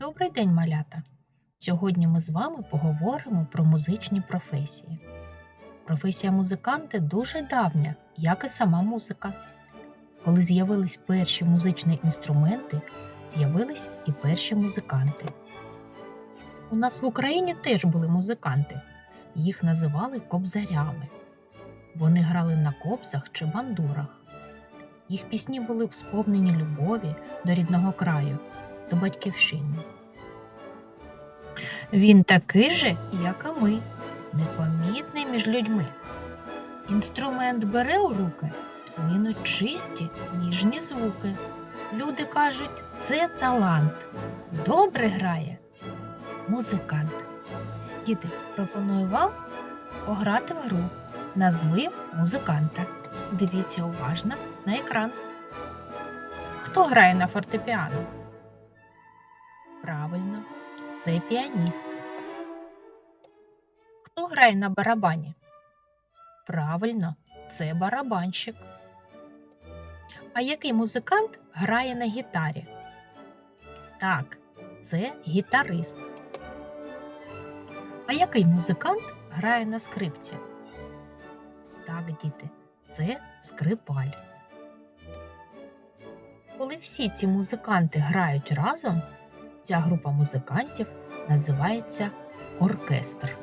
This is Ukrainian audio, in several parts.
Добрий день, малята! Сьогодні ми з вами поговоримо про музичні професії. Професія музиканта дуже давня, як і сама музика. Коли з'явились перші музичні інструменти, з'явились і перші музиканти. У нас в Україні теж були музиканти. Їх називали кобзарями. Вони грали на кобзах чи бандурах. Їх пісні були сповнені любові до рідного краю, до батьківщини. Він такий же, як і ми, непомітний між людьми. Інструмент бере у руки, линуть чисті, ніжні звуки. Люди кажуть, це талант. Добре грає музикант. Діти, пропоную вам пограти в гру. Назви музиканта. Дивіться уважно на екран. Хто грає на фортепіано? Це піаніст. Хто грає на барабані? Правильно, це барабанщик. А який музикант грає на гітарі? Так, це гітарист. А який музикант грає на скрипці? Так, діти, це скрипаль. Коли всі ці музиканти грають разом, ця група музикантів називається оркестр.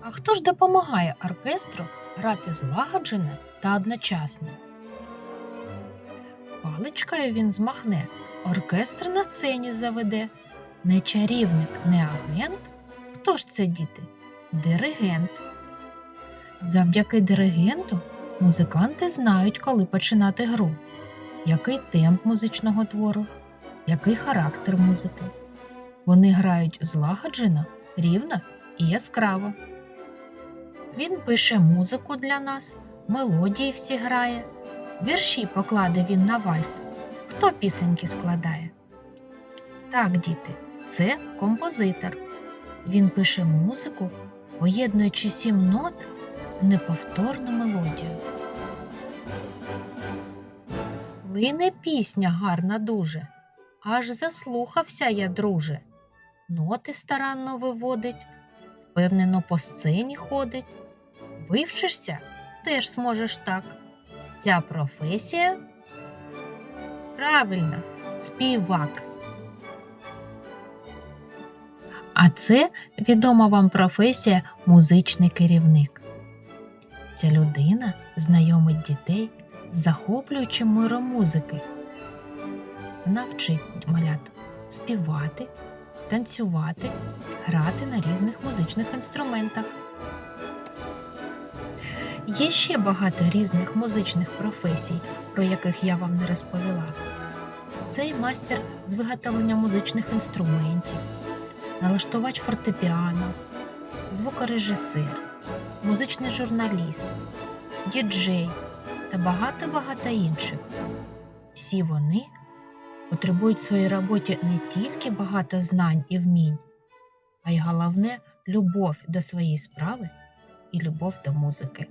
А хто ж допомагає оркестру грати злагоджено та одночасно? Паличкою він змахне, оркестр на сцені заведе. Не чарівник, не агент. Хто ж це діти? Диригент. Завдяки диригенту музиканти знають, коли починати гру, який темп музичного твору, який характер музики. Вони грають злагоджено, рівно і яскраво. Він пише музику для нас, мелодії всі грає, вірші покладе він на вальс. Хто пісеньки складає? Так, діти, це композитор. Він пише музику, поєднуючи сім нот в неповторну мелодію. Лине пісня гарна дуже, аж заслухався я, друже. Ноти старанно виводить, впевнено по сцені ходить. Вивчишся, теж зможеш так. Ця професія правильно, співак. А це відома вам професія музичний керівник. Ця людина знайомить дітей захоплюючим миром музики. Вона вчить малят співати, танцювати, грати на різних музичних інструментах. Є ще багато різних музичних професій, про яких я вам не розповіла. Цей майстер з виготовлення музичних інструментів, налаштувач фортепіано, звукорежисер, музичний журналіст, діджей та багато-багато інших. Всі вони потребують в своїй роботі не тільки багато знань і вмінь, а й головне любов до своєї справи і любов до музики.